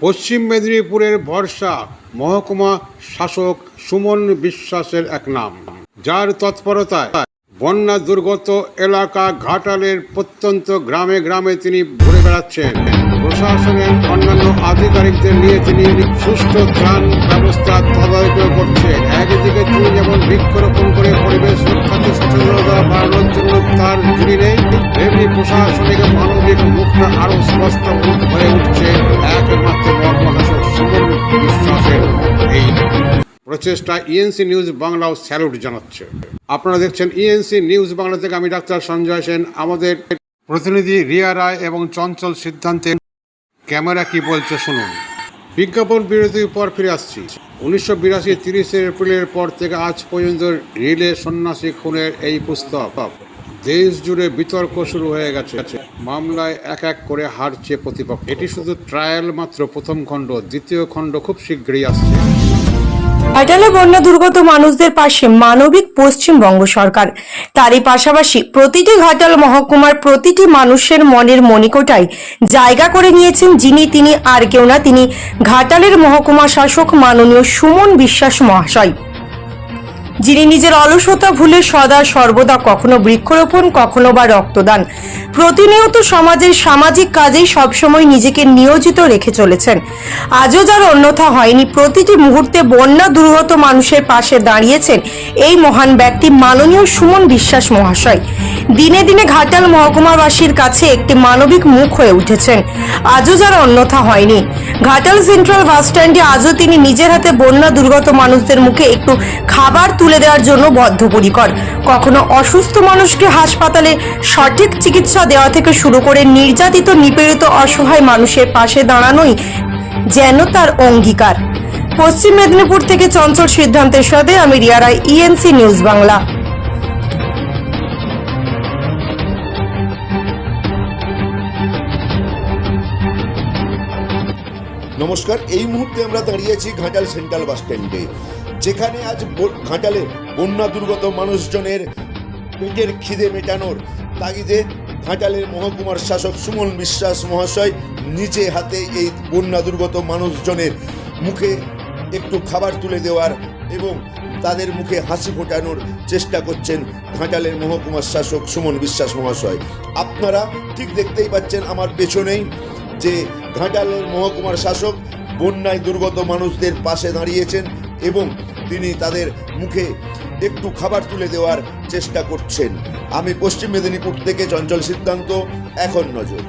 পশ্চিম মেদিনীপুরের ভরসা মহকুমা শাসক সুমন বিশ্বাসের এক নাম। যার তৎপরতায় বন্যা দুর্গত এলাকা ঘাটালের প্রত্যন্ত গ্রামে গ্রামে তিনি ঘুরে বেড়াচ্ছেন। প্রশাসনের অন্যান্য আধিকারিকদের নিয়ে তিনি সুষ্ঠু ত্রাণ ব্যবস্থা তদারকি করছেন। একদিকে তিনি যেমন বৃক্ষরোপণ করে পরিবেশ রক্ষাতে সচেতনতা বাড়ানোর জন্য তার জুড়ি নেই, তেমনি প্রশাসনিক মানবিক মুখটা আরও স্পষ্ট প্রচেষ্টা ইএনসি নিউজ বাংলাও স্যালুট জানাচ্ছে। আপনারা দেখছেন ইএনসি নিউজ বাংলা থেকে আমি ডাক্তার সঞ্জয় সেন। আমাদের প্রতিনিধি রিয়া রায় এবং চঞ্চল সিদ্ধান্তের ক্যামেরা কি বলছে শুনুন। বিজ্ঞাপন বিরতির পর ফিরে আসছি। উনিশশো বিরাশি তিরিশে এপ্রিলের পর থেকে আজ পর্যন্ত রিলে সন্ন্যাসী খুনের এই পুস্তক দেশ জুড়ে বিতর্ক শুরু হয়ে গেছে। মামলায় এক এক করে হারছে প্রতিপক্ষ। এটি শুধু ট্রায়াল মাত্র প্রথম খণ্ড। দ্বিতীয় খণ্ড খুব শীঘ্রই আসছে। ঘাটালে বন্যা দুর্গত মানুষদের পাশে মানবিক পশ্চিমবঙ্গ সরকার। তারই পাশাপাশি প্রতিটি ঘাটাল মহকুমার প্রতিটি মানুষের মনের মনিকোটায় জায়গা করে নিয়েছেন যিনি, তিনি আর কেউ না, তিনি ঘাটালের মহকুমা শাসক মাননীয় সুমন বিশ্বাস মহাশয়। যিনি নিজের অলসতা ভুলে সদা সর্বদা কখনো বৃক্ষরোপণ, কখনো বা রক্তদান। প্রতিনিয়ত সমাজের সামাজিক কাজেই সবসময় নিজেকে নিয়োজিত রেখে চলেছেন। আজও যার অন্যথা হয়নি, প্রতিটি মুহূর্তে বন্যা দুর্গত মানুষের পাশে দাঁড়িয়েছেন এই মহান ব্যক্তি মাননীয় সুমন বিশ্বাস মহাশয়। দিনে দিনে ঘাটাল মহকুমাবাসীর কাছে একটি মানবিক মুখ হয়ে উঠেছেন। আজও যার অন্যথা হয়নি। ঘাটাল সেন্ট্রাল বাস স্ট্যান্ডে আজও তিনি নিজের হাতে বন্যা দুর্গত মানুষদের মুখে একটু খাবার তুলে দেওয়ার জন্য বদ্ধপরিকর। কখনো অসুস্থ মানুষকে হাসপাতালে সঠিক চিকিৎসা দেওয়া থেকে শুরু করে নির্যাতিত, নিপীড়িত, অসহায় মানুষের পাশে দাঁড়ানোই যেন তার অঙ্গীকার। পশ্চিম মেদিনীপুর থেকে চঞ্চল সিদ্ধান্তের সাথে আমি রিয়া রায় ইএনসি নিউজ বাংলা। নমস্কার, এই মুহূর্তে আমরা দাঁড়িয়েছি ঘাটাল সেন্ট্রাল বাস স্ট্যান্ডে, যেখানে আজ ঘাটালে বন্যা দুর্গত মানুষজনের পেটের খিদে মেটানোর তাগিদে ঘাটালের মহকুমার শাসক সুমন বিশ্বাস মহাশয় নিজে হাতে এই বন্যা দুর্গত মানুষজনের মুখে একটু খাবার তুলে দেওয়ার এবং তাদের মুখে হাসি ফোটানোর চেষ্টা করছেন ঘাটালের মহকুমার শাসক সুমন বিশ্বাস মহাশয়। আপনারা ঠিক দেখতেই পাচ্ছেন আমার পেছনেই যে ঘাটালের মহকুমার শাসক বন্যায় দুর্গত মানুষদের পাশে দাঁড়িয়েছেন এবং তিনি তাদের মুখে একটু খাবার তুলে দেওয়ার চেষ্টা করছেন। আমি পশ্চিম মেদিনীপুর থেকে চঞ্চল সিদ্ধান্ত, এখন নজর।